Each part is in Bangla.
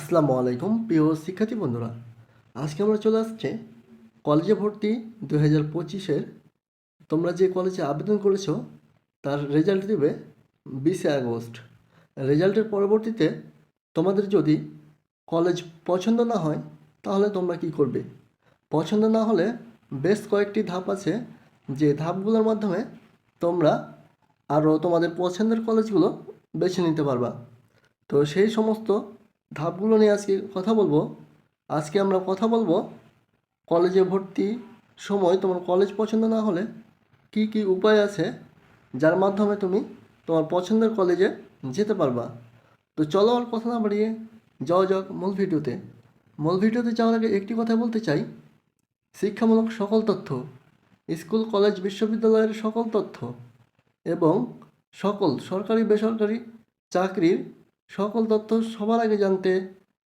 আসসালামু আলাইকুম, প্রিয় শিক্ষার্থী বন্ধুরা। আজকে আমরা চলে আসছে কলেজে ভর্তি দু হাজার পঁচিশের। তোমরা যে কলেজে আবেদন করেছ, তার রেজাল্ট দেবে বিশে আগস্ট। রেজাল্টের পরবর্তীতে তোমাদের যদি কলেজ পছন্দ না হয়, তাহলে তোমরা কি করবে? পছন্দ না হলে বেশ কয়েকটি ধাপ আছে, যে ধাপগুলোর মাধ্যমে তোমরা আরও তোমাদের পছন্দের কলেজগুলো বেছে নিতে পারবা। তো সেই সমস্ত ধাপগুলো নিয়ে আজকে কথা বলব। আজকে আমরা কথা বলব কলেজে ভর্তি সময় তোমার কলেজ পছন্দ না হলে কি কি উপায় আছে যার মাধ্যমে তুমি তোমার পছন্দের কলেজে যেতে পারবা। তো চলো আর কথা না বাড়িয়ে যাওয়া যাক মূল ভিডিওতে। মূল ভিডিওতে যাওয়ার আগে একটি কথা বলতে চাই। শিক্ষামূলক সকল তথ্য, স্কুল, কলেজ, বিশ্ববিদ্যালয়ের সকল তথ্য এবং সকল সরকারি বেসরকারি চাকরির সকল তথ্য সবার আগে জানতে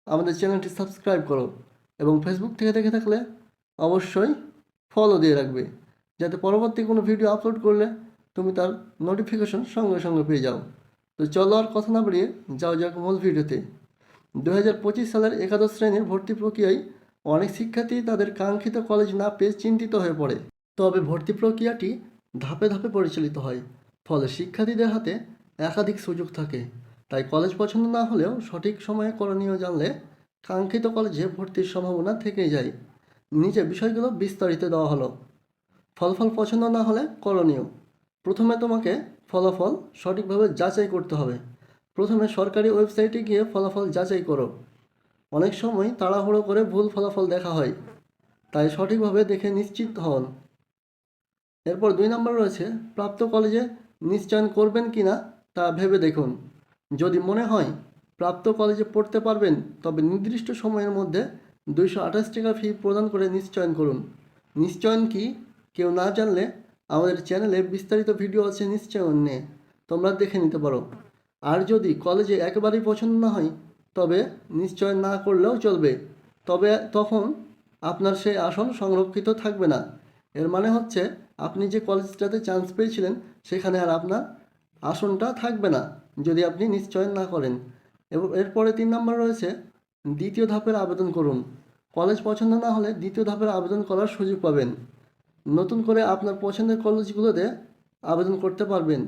আমাদের চ্যানেলটি সাবস্ক্রাইব করো এবং ফেসবুক থেকে দেখে থাকলে অবশ্যই ফলো দিয়ে রাখবে। যাতে পরবর্তী কোনো ভিডিও আপলোড করলে তুমি তার নোটিফিকেশন সঙ্গে সঙ্গে পেয়ে যাও। তো চলো আর কথা না বাড়িয়ে যাও যাক মূল ভিডিওতে দু হাজার পঁচিশ সালের একাদশ শ্রেণির ভর্তি প্রক্রিয়ায় অনেক শিক্ষার্থী তাদের কাঙ্ক্ষিত কলেজ না পেয়ে চিন্তিত হয়ে পড়ে। তবে ভর্তি প্রক্রিয়াটি ধাপে ধাপে পরিচালিত হয়, ফলে শিক্ষার্থীদের হাতে একাধিক সুযোগ থাকে। তাই কলেজ পছন্দ না হলেও সঠিক সময়ে করণীয় জানলে কাঙ্ক্ষিত কলেজে ভর্তির সম্ভাবনা থেকেই যায়। নিচে বিষয়গুলো বিস্তারিত দেওয়া হলো। ফলাফল পছন্দ না হলে করণীয়। প্রথমে তোমাকে ফলাফল সঠিকভাবে যাচাই করতে হবে। প্রথমে সরকারি ওয়েবসাইটে গিয়ে ফলাফল যাচাই করো। অনেক সময় তাড়াহুড়ো করে ভুল ফলাফল দেখা হয়, তাই সঠিকভাবে দেখে নিশ্চিত হন। এরপর দুই নম্বর রয়েছে, প্রাপ্ত কলেজে নিশ্চয়ন করবেন কি না তা ভেবে দেখুন। যদি মনে হয় প্রাপ্ত কলেজে পড়তে পারবেন, তবে নির্দিষ্ট সময়ের মধ্যে দুইশো আঠাশ টাকা ফি প্রদান করে নিশ্চয়ন করুন। নিশ্চয়ন কি? কেউ না জানলে আমাদের চ্যানেলে বিস্তারিত ভিডিও আছে নিশ্চয়ন। নিয়ে তোমরা দেখে নিতে পারো। আর যদি কলেজে একেবারেই পছন্দ না হয়, তবে নিশ্চয় না করলেও চলবে। তবে তখন আপনার সেই আসন সংরক্ষিত থাকবে না। এর মানে হচ্ছে, আপনি যে কলেজটাতে চান্স পেয়েছিলেন, সেখানে আর আপনার আসনটা থাকবে না। যদি আপনি নিশ্চয় না করেন। এবং এরপরে তিন নম্বর রয়েছে, দ্বিতীয় ধাপের আবেদন করুন। কলেজ পছন্দ না হলে দ্বিতীয় ধাপের আবেদন করার সুযোগ পাবেন। নতুন করে আপনার পছন্দের কলেজগুলোতে আবেদন করতে পারবেন।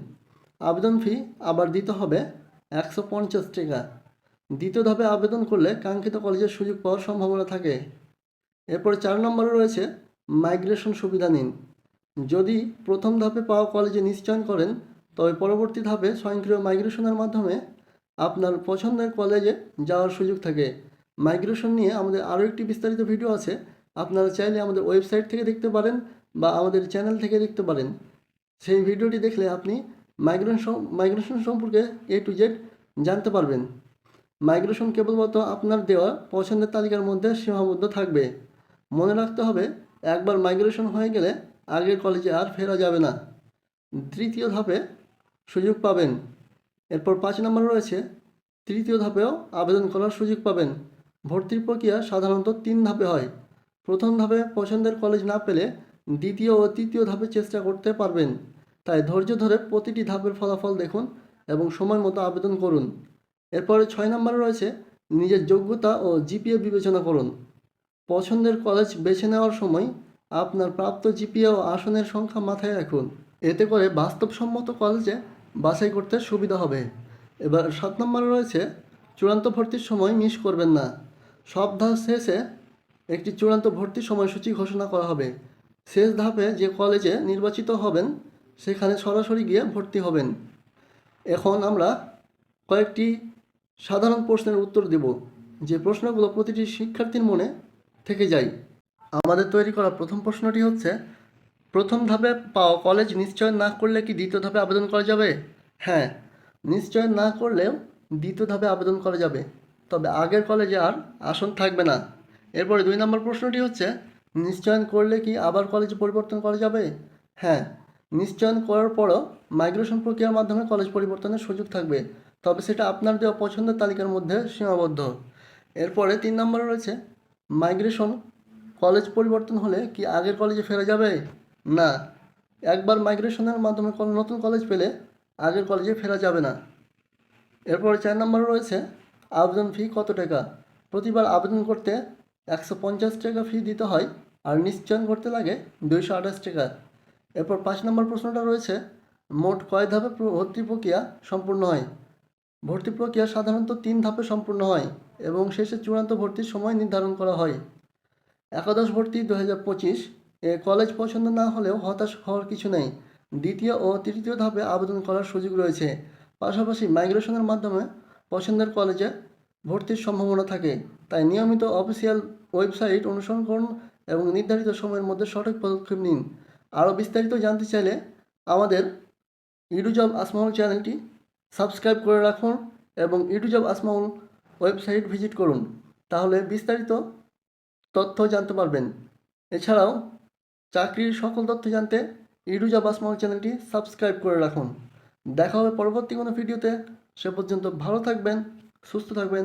আবেদন ফি আবার দিতে হবে একশো পঞ্চাশ টাকা। দ্বিতীয় ধাপে আবেদন করলে কাঙ্ক্ষিত কলেজের সুযোগ পাওয়ার সম্ভাবনা থাকে। এরপর চার নম্বরে রয়েছে, মাইগ্রেশন সুবিধা নিন। যদি প্রথম ধাপে পাওয়া কলেজে নিশ্চয়ন করেন তবে পরবর্তী ধাপে স্বয়ংক্রিয় মাইগ্রেশনের মাধ্যমে আপনার পছন্দের কলেজে যাওয়ার সুযোগ থাকে। মাইগ্রেশন নিয়ে আমাদের আরও একটি বিস্তারিত ভিডিও আছে। আপনারা চাইলে আমাদের ওয়েবসাইট থেকে দেখতে পারেন বা আমাদের চ্যানেল থেকে দেখতে পারেন। সেই ভিডিওটি দেখলে আপনি মাইগ্রেশন মাইগ্রেশন সম্পর্কে এ টু জেড জানতে পারবেন। মাইগ্রেশন কেবলমাত্র আপনার দেওয়া পছন্দের তালিকার মধ্যে সীমাবদ্ধ থাকবে। মনে রাখতে হবে, একবার মাইগ্রেশন হয়ে গেলে আগের কলেজে আর ফেরা যাবে না। তৃতীয় ধাপে সুযোগ পাবেন। এরপর পাঁচ নম্বর রয়েছে, তৃতীয় ধাপেও আবেদন করার সুযোগ পাবেন। ভর্তির প্রক্রিয়া সাধারণত তিন ধাপে হয়। প্রথম ধাপে পছন্দের কলেজ না পেলে দ্বিতীয় ও তৃতীয় ধাপে চেষ্টা করতে পারবেন। তাই ধৈর্য ধরে প্রতিটি ধাপের ফলাফল দেখুন এবং সময় মতো আবেদন করুন। এরপরে ছয় নম্বরে রয়েছে, নিজের যোগ্যতা ও জিপিএ বিবেচনা করুন। পছন্দের কলেজ বেছে নেওয়ার সময় আপনার প্রাপ্ত জিপিএ ও আসনের সংখ্যা মাথায় রাখুন। এতে করে বাস্তবসম্মত কলেজে বাছাই করতে সুবিধা হবে। এবার সাত নম্বরে রয়েছে, চূড়ান্ত ভর্তির সময় মিস করবেন না। সব ধাপ শেষে একটি চূড়ান্ত ভর্তি সময়সূচি ঘোষণা করা হবে। শেষ ধাপে যে কলেজে নির্বাচিত হবেন, সেখানে সরাসরি গিয়ে ভর্তি হবেন। এখন আমরা কয়েকটি সাধারণ প্রশ্নের উত্তর দেব, যে প্রশ্নগুলো প্রতিটি শিক্ষার্থীর মনে থেকে যায়। আমাদের তৈরি করা প্রথম প্রশ্নটি হচ্ছে প্রথম ধাপে পাওয়া কলেজ নিশ্চয় না করলে কি দ্বিতীয় ধাপে আবেদন করা যাবে? হ্যাঁ নিশ্চয় না করলেও দ্বিতীয় ধাপে আবেদন করা যাবে। তবে আগের কলেজে আর আসন থাকবে না। এরপরে দুই নম্বর প্রশ্নটি হচ্ছে, নিশ্চয়ন করলে কি আবার কলেজ পরিবর্তন করা যাবে? হ্যাঁ নিশ্চয়ন করার পরও মাইগ্রেশন প্রক্রিয়ার মাধ্যমে কলেজ পরিবর্তনের সুযোগ থাকবে। তবে সেটা আপনার দেওয়া পছন্দের তালিকার মধ্যে সীমাবদ্ধ। এরপরে তিন নম্বরে রয়েছে মাইগ্রেশন কলেজ পরিবর্তন হলে কি আগের কলেজে ফেরা যাবে? না, একবার মাইগ্রেশনের মাধ্যমে কোনো নতুন কলেজ পেলে আগের কলেজে ফেরা যাবে না। এরপর চার নম্বরে রয়েছে, আবেদন ফি কত টাকা? প্রতিবার আবেদন করতে একশো পঞ্চাশ টাকা ফি দিতে হয় আর নিশ্চয়ন করতে লাগে দুইশো আঠাশ টাকা। এরপর পাঁচ নম্বর প্রশ্নটা রয়েছে, মোট কয় ধাপে ভর্তি প্রক্রিয়া সম্পূর্ণ হয়? ভর্তি প্রক্রিয়া সাধারণত তিন ধাপে সম্পূর্ণ হয় এবং শেষে চূড়ান্ত ভর্তির সময় নির্ধারণ করা হয়। একাদশ ভর্তি দু হাজার পঁচিশ কলেজ পছন্দ না হলেও হতাশ হওয়ার কিছু নেই। দ্বিতীয় ও তৃতীয় ধাপে আবেদন করার সুযোগ রয়েছে। পাশাপাশি মাইগ্রেশনের মাধ্যমে পছন্দের কলেজে ভর্তির সম্ভাবনা থাকে। তাই নিয়মিত অফিসিয়াল ওয়েবসাইট অনুসরণ করুন এবং নির্ধারিত সময়ের মধ্যে সঠিক পদক্ষেপ নিন। আরও বিস্তারিত জানতে চাইলে আমাদের ইডুজব আসমাউল চ্যানেলটি সাবস্ক্রাইব করে রাখুন এবং ইডুজব আসমাউল ওয়েবসাইট ভিজিট করুন। তাহলে বিস্তারিত তথ্য জানতে পারবেন। এছাড়াও চাকরির সকল তথ্য জানতে ইরুজা বাসমল চ্যানেলটি সাবস্ক্রাইব করে রাখুন। দেখা হবে পরবর্তী কোনো ভিডিওতে। সে পর্যন্ত ভালো থাকবেন, সুস্থ থাকবেন।